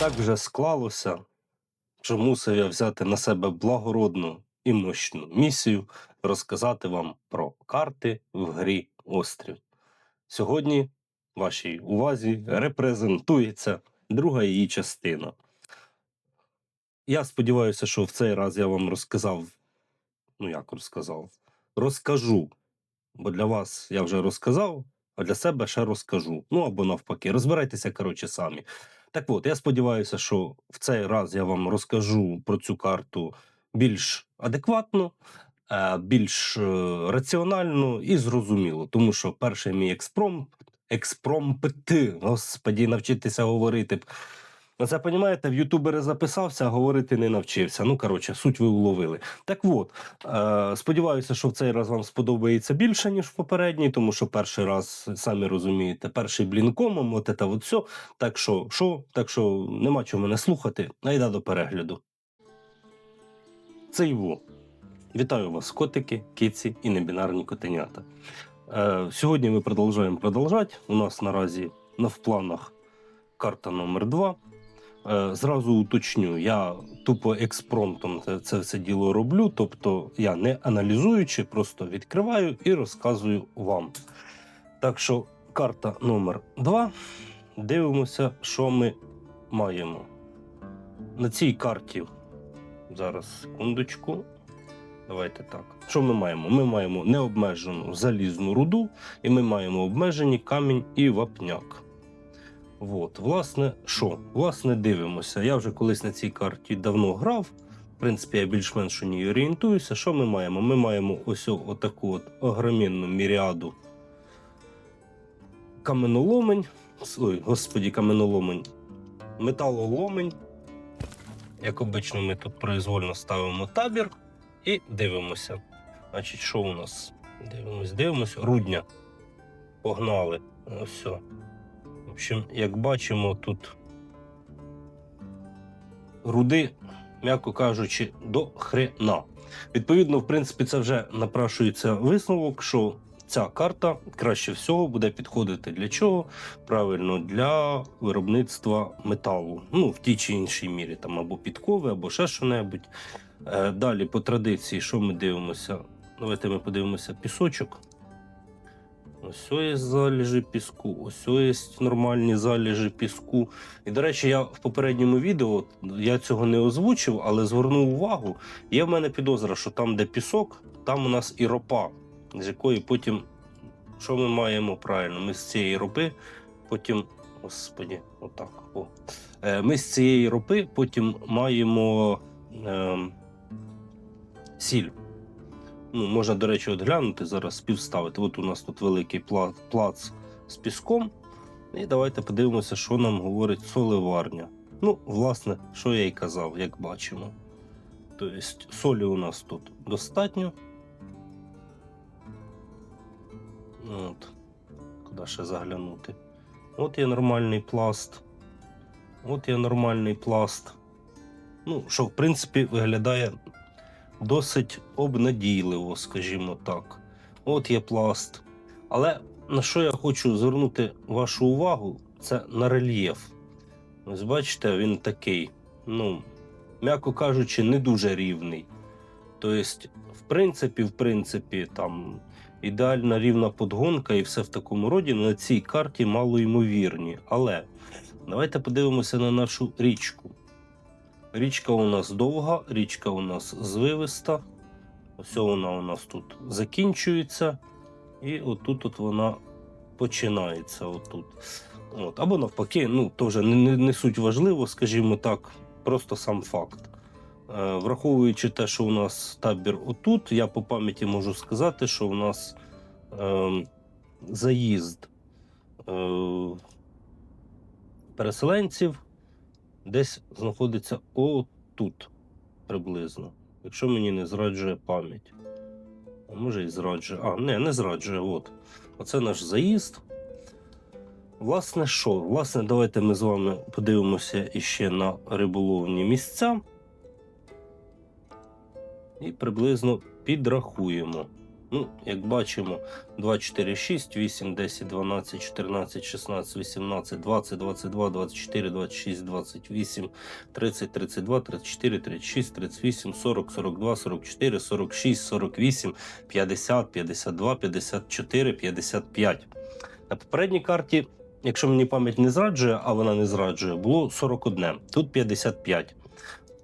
Так вже склалося, що мусив я взяти на себе благородну і мощну місію розказати вам про карти в грі Острів. Сьогодні вашій увазі репрезентується друга її частина. Я сподіваюся, що в цей раз я вам розказав, ну як розказав, розкажу, бо для вас я вже розказав, а для себе ще розкажу. Ну або навпаки, розбирайтеся, коротше, самі. Так от, я сподіваюся, що в цей раз я вам розкажу про цю карту більш адекватно, е, більш е, раціонально і зрозуміло, тому що перший мій експром, експромпти, господі, навчитися говорити. Б. Оце, понімаєте, в ютубери записався, а говорити не навчився. Ну, коротше, суть ви уловили. Так от, е, сподіваюся, що в цей раз вам сподобається більше, ніж в попередній, тому що перший раз, самі розумієте, перший блінкомом, от це от все. Так що, що, так що нема чого мене слухати, найда до перегляду. Це Іво. Вітаю вас, котики, киці і небінарні котенята. Е, сьогодні ми продовжуємо продовжати. У нас наразі на в планах карта номер 2 Е, Зразу уточню, я тупо експромтом це, це все діло роблю, тобто я не аналізуючи, просто відкриваю і розказую вам. Так що карта номер 2 Дивимося, що ми маємо. На цій карті. Зараз секундочку. Давайте так. Що ми маємо? Ми маємо необмежену залізну руду, і ми маємо обмежені камінь і вапняк. От, власне, що? Власне, дивимося. Я вже колись на цій карті давно грав. В принципі, я більш-менш у ній орієнтуюся. Що ми маємо? Ми маємо ось отаку от огромінну міріаду каменоломень. Ой, господі, каменоломень. Металоломень. Як обично, ми тут произвольно ставимо табір і дивимося. Значить, що у нас? Дивимось, дивимось. Рудня. Погнали. Ось все. Общем, як бачимо, тут руди, м'яко кажучи, до хрена. Відповідно, в принципі, це вже напрашується висновок, що ця карта краще всього буде підходити для чого? Правильно, для виробництва металу. Ну, в тій чи іншій мірі, там або підкови, або ще що-небудь. Е, Далі, по традиції, що ми дивимося? Давайте ми подивимося пісочок. Ось є залежі піску, ось є нормальні залежі піску. І, до речі, я в попередньому відео я цього не озвучив, але звернув увагу. Є в мене підозра, що там, де пісок, там у нас і ропа, з якої потім, що ми маємо правильно? Ми з цієї ропи потім. Господі, отак. О. Е, Ми з цієї ропи потім маємо е, сіль. Ну, можна, до речі, от глянути зараз, співставити. От у нас тут великий плац з піском. І давайте подивимося, що нам говорить соливарня. Ну, власне, що я й казав, як бачимо. Тобто, солі у нас тут достатньо. От. Куди ще заглянути? От є нормальний пласт. От є нормальний пласт. Ну, що, в принципі, виглядає досить обнадійливо, скажімо так. От є пласт. Але на що я хочу звернути вашу увагу, це на рельєф. Ось бачите, він такий, ну, м'яко кажучи, не дуже рівний. Тобто, в принципі, в принципі, там ідеальна рівна подгонка і все в такому роді на цій карті мало ймовірні. Але давайте подивимося на нашу річку. Річка у нас довга, річка у нас звивиста. Ось вона у нас тут закінчується. І отут от вона починається. Отут. От. Або навпаки, ну, теж не, не, суть важливо, скажімо так, просто сам факт. Е, враховуючи те, що у нас табір отут, я по пам'яті можу сказати, що у нас е, заїзд е, переселенців десь знаходиться отут приблизно. Якщо мені не зраджує пам'ять. А може і зраджує. А, не, не зраджує. От. Оце наш заїзд. Власне, що? Власне, давайте ми з вами подивимося іще на риболовні місця. І приблизно підрахуємо. Ну, як бачимо, 2, 4, 6, 8, 10, 12, 14, 16, 18, 20, 22, 24, 26, 28, 30, 32, 34, 36, 38, 40, 42, 44, 46, 48, 50, 52, 54, 55. На попередній карті, якщо мені пам'ять не зраджує, а вона не зраджує, було 41. Тут 55.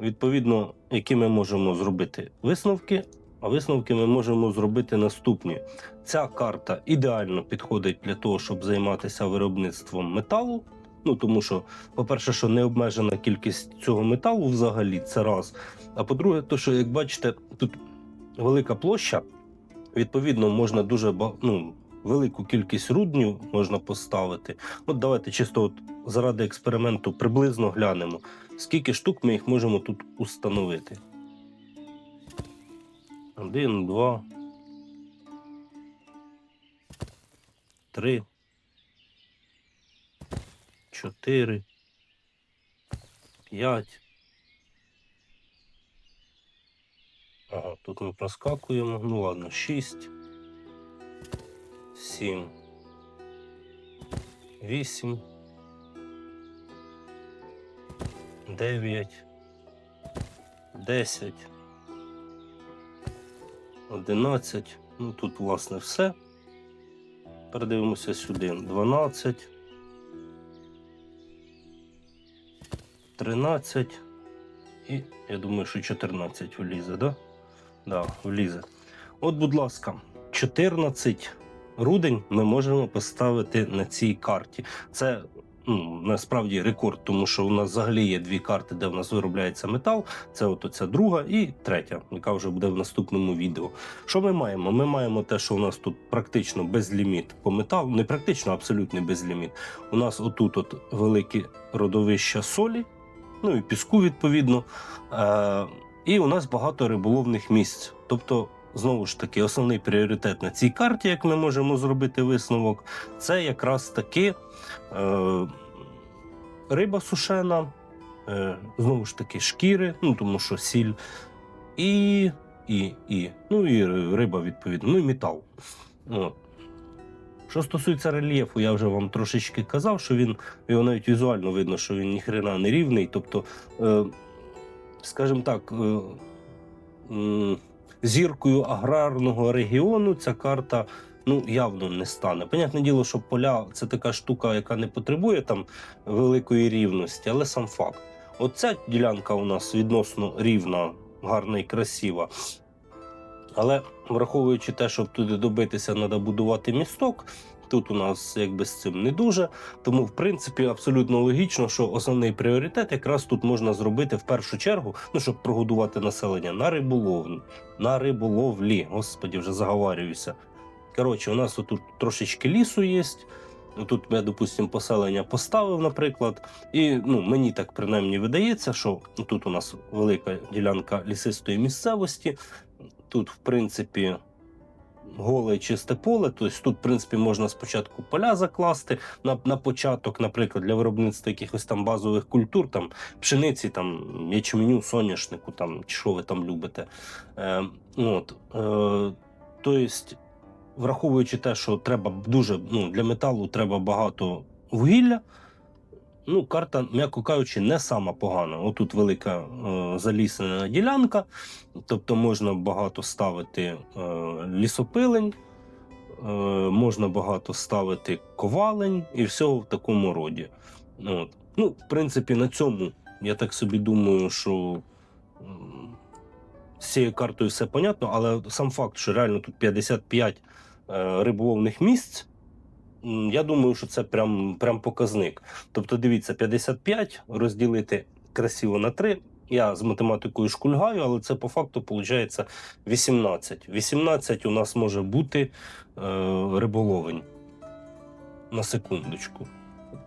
Відповідно, які ми можемо зробити висновки, а висновки ми можемо зробити наступні. Ця карта ідеально підходить для того, щоб займатися виробництвом металу. Ну тому що, по-перше, що не обмежена кількість цього металу взагалі, це раз. А по-друге, то що, як бачите, тут велика площа, відповідно, можна дуже ну, велику кількість руднів можна поставити. От давайте чисто от заради експерименту приблизно глянемо, скільки штук ми їх можемо тут установити. Один, два. Три. Чотири. П'ять. Ага, тут ми проскакуємо. Ну ладно, шість. Сім. Вісім. Дев'ять. Десять. 11. Ну тут, власне, все. Передивимося сюди. 12. 13. І я думаю, що 14 влізе, да? Да, влізе. От, будь ласка, 14 рудень ми можемо поставити на цій карті. Це ну, насправді рекорд, тому що у нас взагалі є дві карти, де в нас виробляється метал. Це от оця друга і третя, яка вже буде в наступному відео. Що ми маємо? Ми маємо те, що у нас тут практично безліміт по металу, не практично, абсолютно безліміт. У нас отут от великі родовища солі, ну і піску відповідно. Е- і у нас багато риболовних місць. Тобто, знову ж таки, основний пріоритет на цій карті, як ми можемо зробити висновок, це якраз таки е- риба сушена, е- знову ж таки, шкіри, ну тому що сіль, і, і, і, ну і риба, відповідно, ну і метал. От. Що стосується рельєфу, я вже вам трошечки казав, що він його навіть візуально видно, що він ніхрена не рівний. Тобто, е, скажімо так, е, зіркою аграрного регіону ця карта ну, явно не стане. Понятне діло, що поля це така штука, яка не потребує там великої рівності, але сам факт. Оця ділянка у нас відносно рівна, гарна і красива. Але враховуючи те, щоб туди добитися, треба будувати місток. Тут у нас якби з цим не дуже. Тому, в принципі, абсолютно логічно, що основний пріоритет якраз тут можна зробити в першу чергу, ну щоб прогодувати населення на риболовні, на риболовлі. Господі, вже заговарююся. Коротше, у нас тут трошечки лісу є. Тут я, допустимо, поселення поставив, наприклад, і ну, мені так принаймні видається, що тут у нас велика ділянка лісистої місцевості. Тут, в принципі, голе чисте поле. Тобто тут, в принципі, можна спочатку поля закласти на, на початок, наприклад, для виробництва якихось там базових культур, там пшениці, там ячменю, соняшнику, там чи що ви там любите. Е, от, е, тобто, враховуючи те, що треба дуже ну, для металу треба багато вугілля. Ну, карта, м'яко кажучи, не сама погана. Отут велика е, заліснена ділянка, тобто можна багато ставити е, лісопилень, е, можна багато ставити ковалень і всього в такому роді. От. Ну, в принципі, на цьому я так собі думаю, що м, з цією картою все понятно, але сам факт, що реально тут 55 е, риболовних місць. Я думаю, що це прям, прям показник. Тобто, дивіться, 55 розділити красиво на 3. Я з математикою шкульгаю, але це по факту виходить 18. 18 у нас може бути е, риболовень. На секундочку.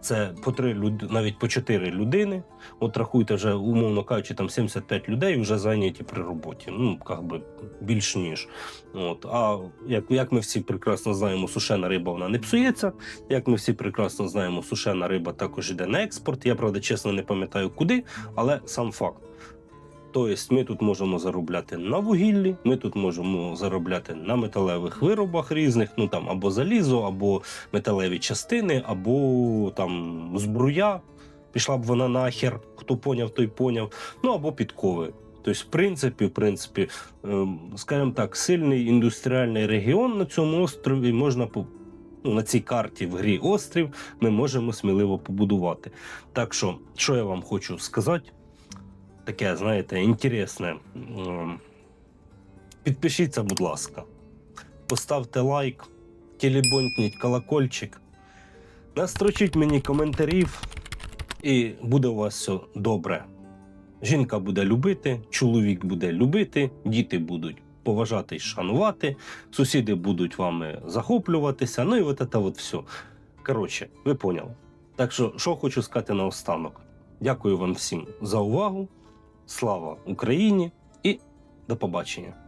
Це по три люд... навіть по 4 людини. От рахуйте вже, умовно кажучи, там 75 людей вже зайняті при роботі. Ну, як би більш ніж. От. А як, як ми всі прекрасно знаємо, сушена риба вона не псується. Як ми всі прекрасно знаємо, сушена риба також йде на експорт. Я правда чесно не пам'ятаю куди, але сам факт. Тобто ми тут можемо заробляти на вугіллі, ми тут можемо заробляти на металевих виробах різних, ну там або залізо, або металеві частини, або там збруя. Пішла б вона нахер, хто поняв, той поняв. Ну або підкови. Тобто, в принципі, в принципі, ем, скажімо так, сильний індустріальний регіон на цьому острові можна ну, на цій карті в грі острів ми можемо сміливо побудувати. Так що, що я вам хочу сказати, таке, знаєте, інтересне. Ем, Підпишіться, будь ласка, поставте лайк, телебонтніть колокольчик, настрочіть мені коментарів, і буде у вас все добре. Жінка буде любити, чоловік буде любити, діти будуть поважати і шанувати, сусіди будуть вами захоплюватися. Ну і от це от все. Коротше, ви поняли. Так що, що хочу сказати наостанок. Дякую вам всім за увагу. Слава Україні і до побачення.